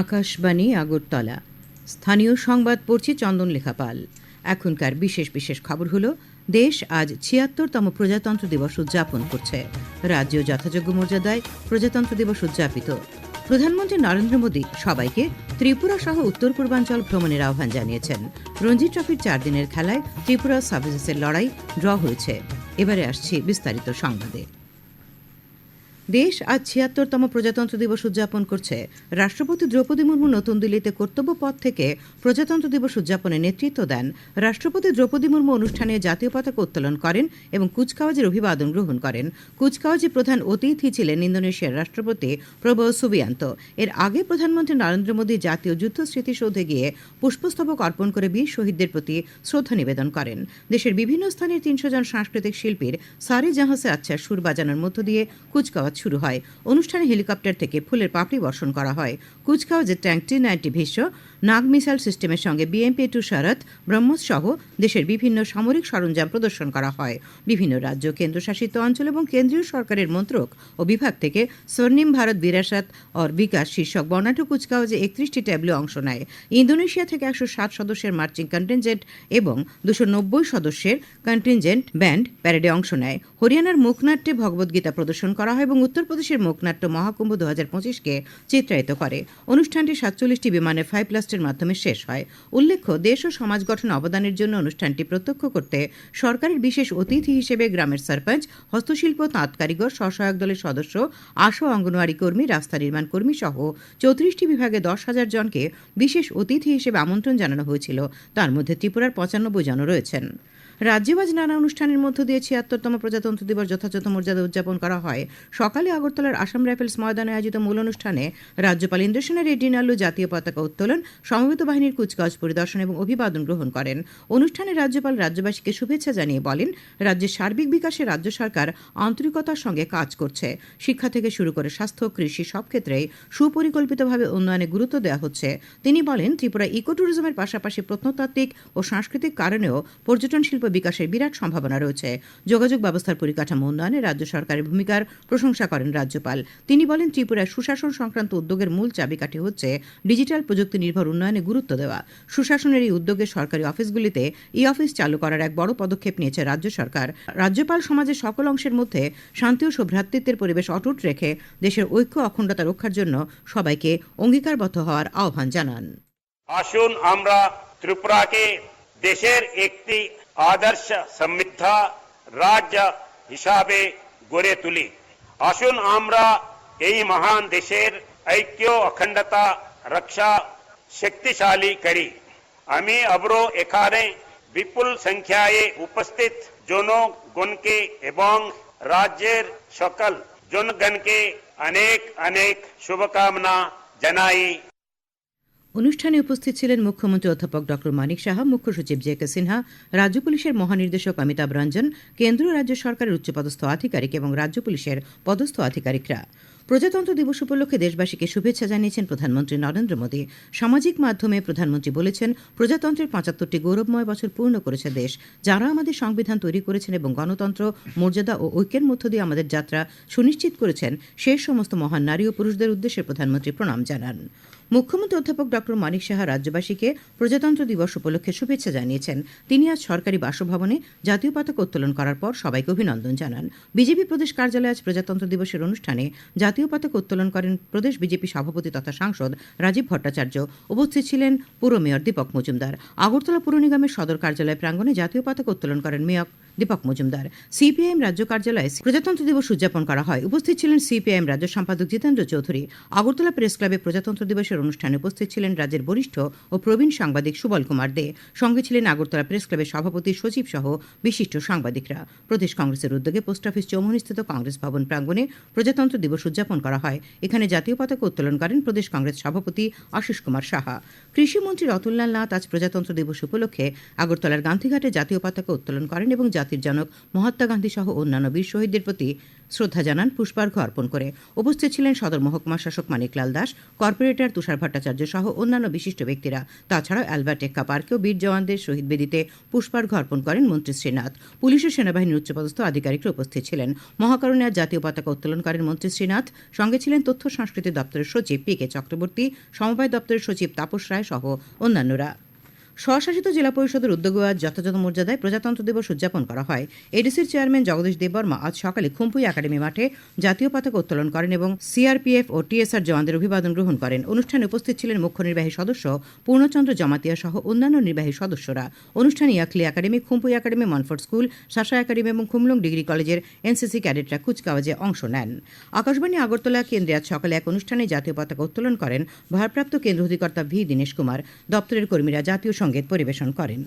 আকাশবাণী, আগরতলা। স্থানীয় সংবাদ পড়ছি চন্দন লেখাপাল। এখনকার বিশেষ বিশেষ খবর হলো, দেশ আজ ছিয়াত্তরতম প্রজাতন্ত্র দিবস উদযাপন করছে। রাজ্য যথাযোগ্য মর্যাদায় প্রজাতন্ত্র দিবস উদযাপিত। প্রধানমন্ত্রী নরেন্দ্র মোদী সবাইকে ত্রিপুরা সহ উত্তর পূর্বাঞ্চল ভ্রমণের আহ্বান জানিয়েছেন। রঞ্জি ট্রফির চার দিনের খেলায় ত্রিপুরা সার্ভিসেসের লড়াই ড্র হয়েছে। এবারে আসছি বিস্তারিত সংবাদে। দেশ আজ ছিয়াত্তরতম প্রজাতন্ত্র দিবস উদযাপন করছে। রাষ্ট্রপতি দ্রৌপদী মুর্মু নতুন দিল্লিতে কর্তব্য পদ থেকে প্রজাতন্ত্র দিবস উদযাপনে নেতৃত্ব দেন। রাষ্ট্রপতি দ্রৌপদী মুর্মু অনুষ্ঠানে জাতীয় পতাকা উত্তোলন করেন এবং কুচকাওয়াজের অভিবাদন গ্রহণ করেন। কুচকাওয়াজে প্রধান অতিথি ছিলেন ইন্দোনেশিয়ার রাষ্ট্রপতি প্রবো সুবিয়ান্ত। এর আগে প্রধানমন্ত্রী নরেন্দ্র মোদী জাতীয় যুদ্ধ স্মৃতিসৌধে গিয়ে পুষ্পস্তবক অর্পণ করে বীর শহীদদের প্রতি শ্রদ্ধা নিবেদন করেন। দেশের বিভিন্ন স্থানের তিনশো জন সাংস্কৃতিক শিল্পীর সারে জাহাসে আচ্ছা সুর বাজানোর মধ্য দিয়ে কুচকাওয়াজ শুরু হয়। অনুষ্ঠানে হেলিকপ্টার থেকে ফুলের পাপড়ি বর্ষণ করা হয়। কুচকাওয়াজের tank T ninety Bhishma Nag missile সিস্টেমের সঙ্গে বিএমপি টু শরৎ ব্রহ্মস সহ দেশের বিভিন্ন সামরিক সরঞ্জাম প্রদর্শন করা হয়। বিভিন্ন রাজ্য, কেন্দ্রশাসিত অঞ্চল এবং কেন্দ্রীয় সরকারের মন্ত্রক ও বিভাগ থেকে স্বর্ণিম ভারত বিরাসত অর বিকাশ শীর্ষক বর্ণাঢ্য কুচকাওয়াজে একত্রিশটি ট্যাবলো অংশ নেয়। ইন্দোনেশিয়া থেকে একশো ষাট সদস্যের মার্চিং কন্টিনজেন্ট এবং দুশো নব্বই সদস্যের কন্টিনজেন্ট ব্যান্ড প্যারেডে অংশ নেয়। হরিয়ানার মুখনাট্যে ভগবদ্গীতা প্রদর্শন করা হয় এবং উত্তরপ্রদেশের মুখনাট্য মহাকুম্ভ দু হাজার পঁচিশকে চিত্রায়িত করে। অনুষ্ঠানটি সাতচল্লিশটি বিমানে ফাইভ প্লাস্টের মাধ্যমে শেষ হয়। উল্লেখ্য, দেশ ও সমাজ গঠন অবদানের জন্য অনুষ্ঠানটি প্রত্যক্ষ করতে সরকারের বিশেষ অতিথি হিসেবে গ্রামের সরপঞ্চ, হস্তশিল্প, তাঁত কারিগর, স্বসহায়ক দলের সদস্য আশা অঙ্গনওয়াড়ি কর্মী, রাস্তা নির্মাণ কর্মী সহ চৌত্রিশটি বিভাগে দশ হাজার জনকে বিশেষ অতিথি হিসেবে আমন্ত্রণ জানানো হয়েছিল। তার মধ্যে ত্রিপুরার পঁচানব্বই জন রয়েছেন। রাজ্যে আজ নানা অনুষ্ঠানের মধ্য দিয়ে ছিয়াত্তরতম প্রজাতন্ত্র দিবস যথাযথ মর্যাদা উদযাপন করা হয়। সকালে আগরতলার আসাম রাইফেলস ময়দানে আয়োজিত মূল অনুষ্ঠানে রাজ্যপাল ইন্দ্রসেনা রেড্ডি নাল্লু জাতীয় পতাকা উত্তোলন, সমবেত বাহিনীর কুচকাওয়াজ পরিদর্শন এবং অভিবাদন গ্রহণ করেন। অনুষ্ঠানে রাজ্যপাল রাজ্যবাসীকে শুভেচ্ছা জানিয়ে বলেন, রাজ্যের সার্বিক বিকাশে রাজ্য সরকার আন্তরিকতার সঙ্গে কাজ করছে। শিক্ষা থেকে শুরু করে স্বাস্থ্য, কৃষি সব ক্ষেত্রেই সুপরিকল্পিতভাবে উন্নয়নে গুরুত্ব দেওয়া হচ্ছে। তিনি বলেন, ত্রিপুরা ইকো ট্যুরিজমের পাশাপাশি প্রত্নতাত্ত্বিক ও সাংস্কৃতিক কারণেও পর্যটন শিল্প বিকাশের বিরাট সম্ভাবনা রয়েছে। যোগাযোগ ব্যবস্থার পরিকাঠামো উন্নয়নে রাজ্য সরকারের ভূমিকার প্রশংসা করেন রাজ্যপাল। তিনি বলেন, ত্রিপুরায় সুশাসন সংক্রান্ত উদ্যোগের মূল চাবিকাঠি হচ্ছে ডিজিটাল প্রযুক্তি নির্ভর উন্নয়নে গুরুত্ব দেওয়া। সুশাসনের এই উদ্যোগে সরকারি অফিসগুলিতে ই অফিস চালু করার এক বড় পদক্ষেপ নিয়েছে রাজ্য সরকার। রাজ্যপাল সমাজের সকল অংশের মধ্যে শান্তি ও সৌভ্রাতৃত্বের পরিবেশ অটুট রেখে দেশের ঐক্য অখণ্ডতা রক্ষার জন্য সবাইকে অঙ্গীকারবদ্ধ হওয়ার আহ্বান জানান। আসুন আমরা ত্রিপুরাকে দেশের একটি আদর্শ সমৃদ্ধ রাজ্য হিসাবে গড়ে তুলি আসুন আমরা এই মহান দেশের ঐক্য অখণ্ডতা রক্ষা শক্তিশালী করি আমি আবারও এখানে বিপুল সংখ্যায় উপস্থিত জনগণকে এবং রাজ্যের সকল জনগণকে অনেক অনেক শুভকামনা জানাই অনুষ্ঠানে উপস্থিত ছিলেন মুখ্যমন্ত্রী অধ্যাপক ড. মানিক সাহা, মুখ্য সচিব জে কে সিনহা, রাজ্য পুলিশের মহানির্দেশক অমিতাভ রঞ্জন কেন্দ্রীয় রাজ্য সরকারের উচ্চপদস্থ আধিকারিক এবং রাজ্য পুলিশের পদস্থ আধিকারিকরা। প্রজাতন্ত্র দিবস উপলক্ষে দেশবাসীকে শুভেচ্ছা জানিয়েছেন প্রধানমন্ত্রী নরেন্দ্র মোদী। সামাজিক মাধ্যমে প্রধানমন্ত্রী বলেছেন, প্রজাতন্ত্রের পঁচাত্তরটি গৌরবময় বছর পূর্ণ করেছে দেশ। যারা আমাদের সংবিধান তৈরি করেছেন এবং গণতন্ত্র, মর্যাদা ও ঐক্যের মধ্য দিয়ে আমাদের যাত্রা সুনিশ্চিত করেছেন সেই সমস্ত মহান নারী ও পুরুষদের উদ্দেশ্যে প্রধানমন্ত্রী প্রণাম জানান। মুখ্যমন্ত্রী অধ্যাপক ড মানিক সাহা রাজ্যবাসীকে প্রজাতন্ত্র দিবস উপলক্ষে শুভেচ্ছা জানিয়েছেন। তিনি আজ সরকারি বাসভবনে জাতীয় পতাকা উত্তোলন করার পর সবাইকে অভিনন্দন জানান। বিজেপি প্রদেশ কার্যালয়ে আজ প্রজাতন্ত্র দিবসের অনুষ্ঠানে জাতীয় পতাকা উত্তোলন করেন প্রদেশ বিজেপি সভাপতি তথা সাংসদ রাজীব ভট্টাচার্য। উপস্থিত ছিলেন পুর মেয়র দীপক মজুমদার। আগরতলা পুর নিগমের সদর কার্যালয় প্রাঙ্গণে জাতীয় পতাকা উত্তোলন করেন মেয়র দীপক মজুমদার। সিপিআইএম রাজ্য কার্যালয়ে প্রজাতন্ত্র দিবস উদযাপন করা হয়। উপস্থিত ছিলেন সিপিআইএম রাজ্য সম্পাদক জিতেন্দ্র চৌধুরী। আগরতলা প্রেস ক্লাবে প্রজাতন্ত্র দিবসের অনুষ্ঠানে উপস্থিত ছিলেন রাজ্যের বরিষ্ঠ ও প্রবীণ সাংবাদিক সুবল কুমার দে। সঙ্গে ছিলেন আগরতলা প্রেস ক্লাবের সভাপতি সচিব সহ বিশিষ্ট সাংবাদিকরা। প্রদেশ কংগ্রেসের উদ্যোগে পোস্ট অফিস চৌমুহনীস্থিত কংগ্রেস ভবন প্রাঙ্গণে প্রজাতন্ত্র দিবস উদযাপন করা হয়। এখানে জাতীয় পতাকা উত্তোলন করেন প্রদেশ কংগ্রেস সভাপতি আশিস কুমার সাহা। কৃষিমন্ত্রী রতনলাল নাথ আজ প্রজাতন্ত্র দিবস উপলক্ষে আগরতলার গান্ধীঘাটে জাতীয় পতাকা উত্তোলন করেন এবং জাতির জনক মহাত্মা গান্ধী সহ অন্যান্য বীর শহীদদের প্রতি শ্রদ্ধা জানান পুষ্পার্ঘ অর্পণ করে। উপস্থিত ছিলেন সদর মহকুমা শাসক মানিকলাল দাস, কর্পোরেটর তুষার ভট্টাচার্য সহ অন্যান্য বিশিষ্ট ব্যক্তিরা। তাছাড়াও অ্যালবার্ট এক্কা পার্কেও বীর জওয়ানদের শহীদ বেদিতে পুষ্পার্ঘ অর্পণ করেন মন্ত্রী শ্রীনাথ পুলিশ ও সেনাবাহিনীর উচ্চপদস্থ আধিকারিকরা উপস্থিত ছিলেন। মহাকরণে জাতীয় পতাকা উত্তোলন করেন মন্ত্রী শ্রীনাথ সঙ্গে ছিলেন তথ্য সংস্কৃতি দপ্তরের সচিব পি কে চক্রবর্তী, সমবায় দপ্তরের সচিব তাপস রায় সহ অন্যান্যরা। স্বশাসিত জেলা পরিষদের উদ্যোগে আজ যথাযথ মর্যাদায় প্রজাতন্ত্র দিবস উদযাপন করা হয়। এডিসির চেয়ারম্যান জগদীশ দেববর্মা আজ সকালে খুম্পুই একাডেমি মাঠে জাতীয় পতাকা উত্তোলন করেন এবং সিআরপিএফ ও টিএসআর জওয়ানদের অভিবাদন গ্রহণ করেন। অনুষ্ঠানে উপস্থিত ছিলেন মুখ্য নির্বাহী সদস্য পূর্ণচন্দ্র জমাতিয়া সহ অন্যান্য নির্বাহী সদস্যরা। অনুষ্ঠানে Yakli academy, Khumpui academy, Montfort school, Shasha academy এবং খুমলুং ডিগ্রি কলেজের এনসিসি ক্যাডেটরা কুচকাওয়াজে অংশ নেন। আকাশবাণী আগরতলা কেন্দ্রে আজ সকালে এক অনুষ্ঠানে জাতীয় পতাকা উত্তোলন করেন ভারপ্রাপ্ত কেন্দ্র অধিকর্তা ভি. দীনেশ কুমার। দপ্তরের কর্মীরা জাতীয় সংগীত পরিবেশন করেন।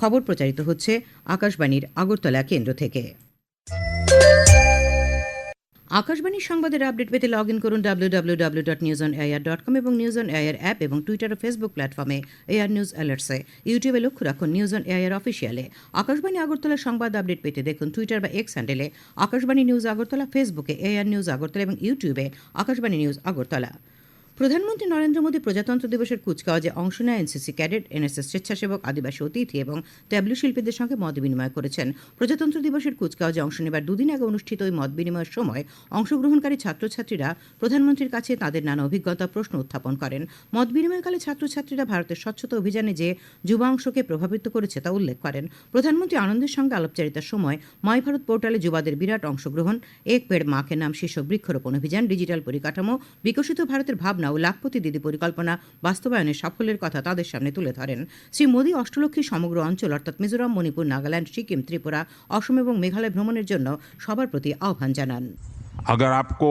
খবর প্রচারিত হচ্ছে আকাশবাণীর আগরতলা কেন্দ্র থেকে। আকাশবাণীর সংবাদের আপডেট পেতে লগ ইন করুন W W W dot news on AIR dot com এবং নিউজ অন এআইআর অ্যাপ এবং টুইটার ও ফেসবুক প্ল্যাটফর্মে এআর নিউজ অ্যালার্টসে ইউটিউবে লক্ষ্য রাখুন নিউজ অন এআইআর অফিসিয়ালে আকাশবাণী আগরতলা সংবাদ আপডেট পেতে দেখুন টুইটার বা এক্স হ্যান্ডেলে আকাশবাণী নিউজ আগরতলা ফেসবুকে এআর নিউজ আগরতলা এবং ইউটিউবে আকাশবাণী নিউজ আগরতলা। প্রধানমন্ত্রী নরেন্দ্র মোদী প্রজাতন্ত্র দিবসের কুচকাওয়াজে অংশ নেয় এনসিসি ক্যাডেট এনএসএস স্বেচ্ছাসেবক, আদিবাসী অতিথি এবং ট্যাবলু শিল্পীদের সঙ্গে মত বিনিময় করেছেন। প্রজাতন্ত্র দিবসের কুচকাওয়াজে অংশ নেবার দুদিন আগে অনুষ্ঠিত ওই মত বিনিময়ের সময় অংশগ্রহণকারী ছাত্রছাত্রীরা প্রধানমন্ত্রীর কাছে তাদের নানা অভিজ্ঞতা, প্রশ্ন উত্থাপন করেন। মত বিনিময়কালে ছাত্রছাত্রীরা ভারতের স্বচ্ছতা অভিযানে যে যুবা অংশকে প্রভাবিত করেছে তা উল্লেখ করেন। প্রধানমন্ত্রী আনন্দের সঙ্গে আলাপচারিতার সময় মাই ভারত পোর্টালে যুবাদের বিরাট অংশগ্রহণ, এক পেড় মাকে নাম শীর্ষক বৃক্ষরোপণ অভিযান, ডিজিটাল পরিকাঠামো, বিকশিত ভারতের ভাবনা ও লাখপতি দিদি পরিকল্পনা বাস্তবায়নের সাফল্যের কথা তাদের সামনে তুলে ধরেন শ্রী মোদী অষ্টলক্ষী সমগ্র অঞ্চল অর্থাৎ মিজোরাম মণিপুর নাগাল্যান্ড সিকিম ত্রিপুরা অসম এবং মেঘালয় ভ্রমণের জন্য সবার প্রতি আহ্বান জানান अगर आपको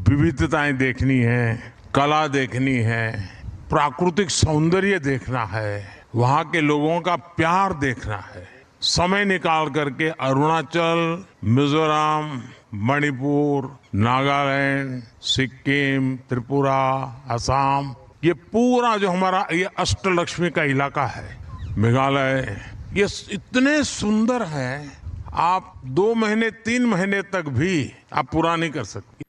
विविधताएं देखनी है कला देखनी है प्राकृतिक सौंदर्य देखना है वहाँ के लोगों का प्यार देखना है समय निकाल करके अरुणाचल मिजोरम मणिपुर, नागालैंड, सिक्किम, त्रिपुरा असम ये पूरा जो हमारा, ये अष्टलक्ष्मी का इलाका है, मेघालय, ये इतने सुंदर है, आप दो महीने, तीन महीने तक भी आप पूरा नहीं कर सकते।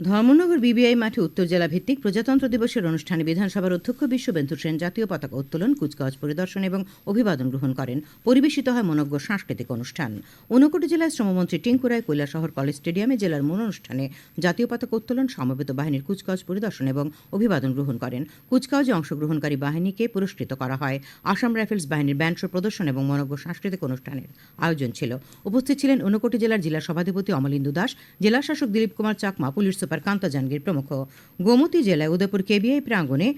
ধর্মনগর বিবিআই মাঠে উত্তর জেলা ভিত্তিক প্রজাতন্ত্র দিবসের অনুষ্ঠানে বিধানসভার অধ্যক্ষ বিশ্ববেন্দু সেন জাতীয় পতাকা উত্তোলন, কুচকাওয়াজ পরিদর্শন এবং অভিবাদন গ্রহণ করেন। পরিবেশিত হয় মনজ্ঞ সাংস্কৃতিক অনুষ্ঠান। ঊনকোটি জেলায় শ্রমমন্ত্রী টিঙ্কু রায় কৈলাসহর কলেজ স্টেডিয়ামে জেলার মূল অনুষ্ঠানে জাতীয় পতাকা উত্তোলন, সমবেত বাহিনীর কুচকাওয়াজ পরিদর্শন এবং অভিবাদন গ্রহণ করেন। কুচকাওয়াজে অংশগ্রহণকারী বাহিনীকে পুরস্কৃত করা হয়। আসাম রাইফেলস বাহিনীর ব্যান্ড প্রদর্শন এবং মনজ্ঞ সাংস্কৃতিক অনুষ্ঠানের আয়োজন ছিল। উপস্থিত ছিলেন ঊনকোটি জেলার জেলা সভাধিপতি অমলিন্দু দাস, জেলা শাসক দিলীপ কুমার চাকমা, পুলিশ সুপার কান্তা জাহাঙ্গীর প্রমুখ। গোমতী জেলায় উদয়পুর কেবিআই প্রাঙ্গণে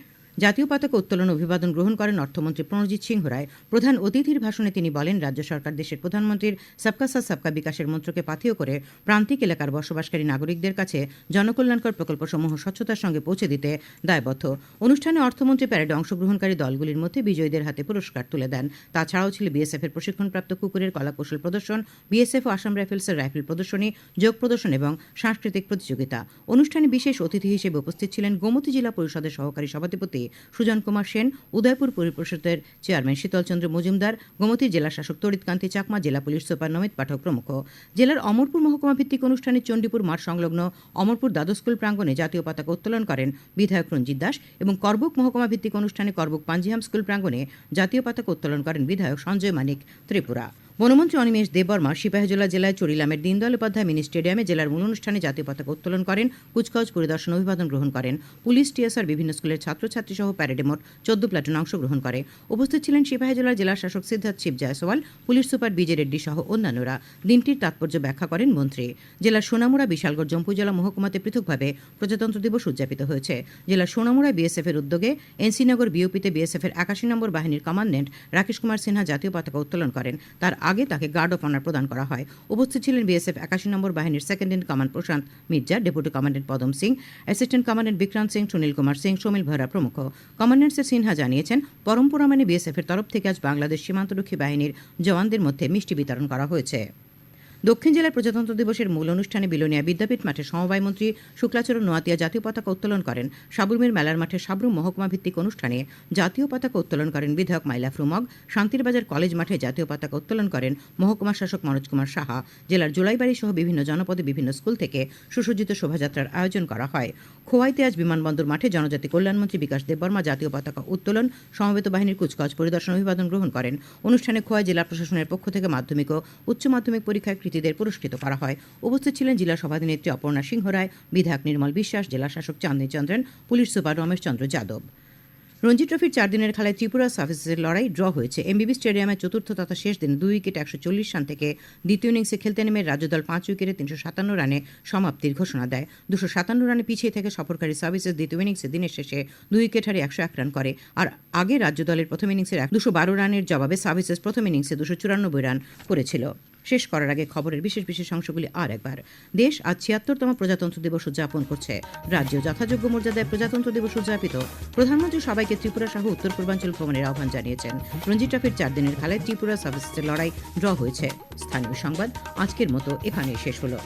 জাতীয় পতাকা উত্তোলন অভিবাদন গ্রহণ করেন অর্থমন্ত্রী প্রণজিৎ সিংহ রায়। প্রধান অতিথির ভাষণে তিনি বলেন, রাজ্য সরকার দেশের প্রধানমন্ত্রীর সবকা সাথ সবকা বিকাশের মন্ত্রকে পাথেয় করে প্রান্তিক এলাকার বসবাসকারী নাগরিকদের কাছে জনকল্যাণকর প্রকল্পসমূহ স্বচ্ছতার সঙ্গে পৌঁছে দিতে দায়বদ্ধ। অনুষ্ঠানে অর্থমন্ত্রী প্যারেডে অংশগ্রহণকারী দলগুলির মধ্যে বিজয়ীদের হাতে পুরস্কার তুলে দেন। তাছাড়াও ছিল বিএসএফ এর প্রশিক্ষণপ্রাপ্ত কুকুরের কলাকৌশল প্রদর্শন, বিএসএফ ও আসাম রাইফেলসের রাইফেল প্রদর্শনী, যোগ প্রদর্শন এবং সাংস্কৃতিক প্রতিযোগিতা। অনুষ্ঠানে বিশেষ অতিথি হিসেবে উপস্থিত ছিলেন গোমতী জেলা পরিষদের সহকারী সভাধিপতি সুজন কুমার সেন, উদয়পুর পরিষদের চেয়ারম্যান শীতলচন্দ্র মজুমদার, গোমতী জেলা শাসক তড়িৎকান্তি চাকমা, জেলা পুলিশ সুপার নমিত পাঠক প্রমুখ। জেলার অমরপুর মহকুমা ভিত্তিক অনুষ্ঠানে চণ্ডীপুর মাঠ সংলগ্ন অমরপুর দ্বাদশ স্কুল প্রাঙ্গণে জাতীয় পতাকা উত্তোলন করেন বিধায়ক রঞ্জিত দাস এবং করবুক মহকুমা ভিত্তিক অনুষ্ঠানে করবুক পাঞ্জিহাম স্কুল প্রাঙ্গণে জাতীয় পতাকা উত্তোলন করেন বিধায়ক সঞ্জয় মানিক ত্রিপুরা। বনমন্ত্রী অনিমেষ দেববর্মা সিপাহীজলা জেলায় চরিলামের দীনদয়াল উপাধ্যায় মিনি স্টেডিয়ামে জেলার মূল অনুষ্ঠানে জাতীয় পতাকা উত্তোলন করেন, কুচকাওয়াজ পরিদর্শন অভিবাদন গ্রহণ করেন। পুলিশ, টিএসআর, বিভিন্ন স্কুলের ছাত্রছাত্রী সহ প্যারেডে মোট চোদ্দ প্লাটুন অংশগ্রহণ করে। উপস্থিত ছিলেন সিপাহীজলার জেলা শাসক সিদ্ধার্থ শিব জয়সওয়াল, পুলিশ সুপার বিজে রেড্ডি সহ অন্যান্যরা। দিনটির তাৎপর্য ব্যাখ্যা করেন মন্ত্রী। জেলার সোনামুড়া, বিশালগড়, জম্পু জেলা মহকুমাতে পৃথকভাবে প্রজাতন্ত্র দিবস উদযাপিত হয়েছে। জেলার সোনামুড়া বিএসএফ এর উদ্যোগে এনসিনগর বিওপিতে বিএসএফ এর একাশি নম্বর বাহিনীর কমান্ডেন্ট রাকেশ কুমার সিনহা জাতীয় পতাকা উত্তোলন করেন। তার আগে তাকে গার্ড অফ অনার প্রদান করা হয়। উপস্থিত ছিলেন বিএসএফ একাশি নম্বর বাহিনীর second in command Prashant Mirza, deputy commandant Padam Singh, assistant commandant Vikrant Singh, Sunil Kumar Singh, Somil Bhara প্রমুখ। কমান্ডেন্ট শ্রী সিনহা জানিয়েছেন পরম্পরা মানে বিএসএফ এর তরফ থেকে আজ বাংলাদেশ সীমান্তরক্ষী বাহিনীর জওয়ানদের মধ্যে মিষ্টি বিতরণ করা হয়েছে। দক্ষিণ জেলার প্রজাতন্ত্র দিবসের মূল অনুষ্ঠানে বিলোনিয়া বিদ্যাপীঠ মাঠে সমবায় মন্ত্রী শুক্লাচরণ নোয়াতিয়া জাতীয় পতাকা উত্তোলন করেন। সাবরুমের মেলার মাঠে সাবরুম মহকুমা ভিত্তিক অনুষ্ঠানে জাতীয় পতাকা উত্তোলন করেন বিধায়ক মাইলা ফ্রুমগ। শান্তিরবাজার কলেজ মাঠে জাতীয় পতাকা উত্তোলন করেন মহকুমা শাসক মনোজ কুমার সাহা। জেলার জুলাইবাড়ি সহ বিভিন্ন জনপদে বিভিন্ন স্কুল থেকে সুসজ্জিত শোভাযাত্রার আয়োজন করা হয়। খোয়াইতে আজ বিমানবন্দর মাঠে জনজাতি কল্যাণমন্ত্রী বিকাশ দেববর্মা জাতীয় পতাকা উত্তোলন, সমবেত বাহিনীর কুচকাওয়াজ পরিদর্শন অভিবাদন গ্রহণ করেন। অনুষ্ঠানে খোয়াই জেলা প্রশাসনের পক্ষ থেকে মাধ্যমিক ও উচ্চ মাধ্যমিক পরীক্ষায় কৃতীদের পুরস্কৃত করা হয়। উপস্থিত ছিলেন জেলা সভাধিনেত্রী অপর্ণা সিংহ রায় বিধায়ক নির্মল বিশ্বাস, জেলা শাসক চাঁদনী চন্দ্রেন, পুলিশ সুপার রমেশ চন্দ্র যাদব। রঞ্জি ট্রফির চার দিনের খেলায় ত্রিপুরা সার্ভিসেসের লড়াই ড্র হয়েছে। এমবিবি স্টেডিয়ামের চতুর্থ তথা শেষ দিন দুই উইকেট একশো চল্লিশ রান থেকে দ্বিতীয় ইনিংসে খেলতে নেমে রাজ্যদল পাঁচ উইকেটে তিনশো সাতান্ন রানে সমাপ্তির ঘোষণা দেয়। দুশো সাতান্ন রানে পিছিয়ে থেকে সফরকারী সার্ভিসেস দ্বিতীয় ইনিংসে দিনের শেষে দুই উইকেট হারে একশো এক রান করে। আর আগে রাজ্য দলের প্রথম ইনিংসের দুশো বারো রানের জবাবে সার্ভিসেস প্রথম ইনিংসে দুশো চুরানব্বই রান করেছিল। শেষ করার আগে খবরের বিশেষ বিশেষ অংশগুলি আর একবার। দেশ আজ ছিয়াত্তরতম প্রজাতন্ত্র দিবস উদযাপন করছে। রাজ্য যথাযোগ্য মর্যাদায় প্রজাতন্ত্র দিবস উদযাপিত। প্রধানমন্ত্রী সবাইকে ত্রিপুরা সহ উত্তর পূর্বাঞ্চল ভ্রমণের আহ্বান জানিয়েছেন। রঞ্জি ট্রফির চার দিনের খেলায় ত্রিপুরা সাবস্টের লড়াই ড্র হয়েছে। স্থানীয় সংবাদ আজকের মতো এখানেই শেষ হলো।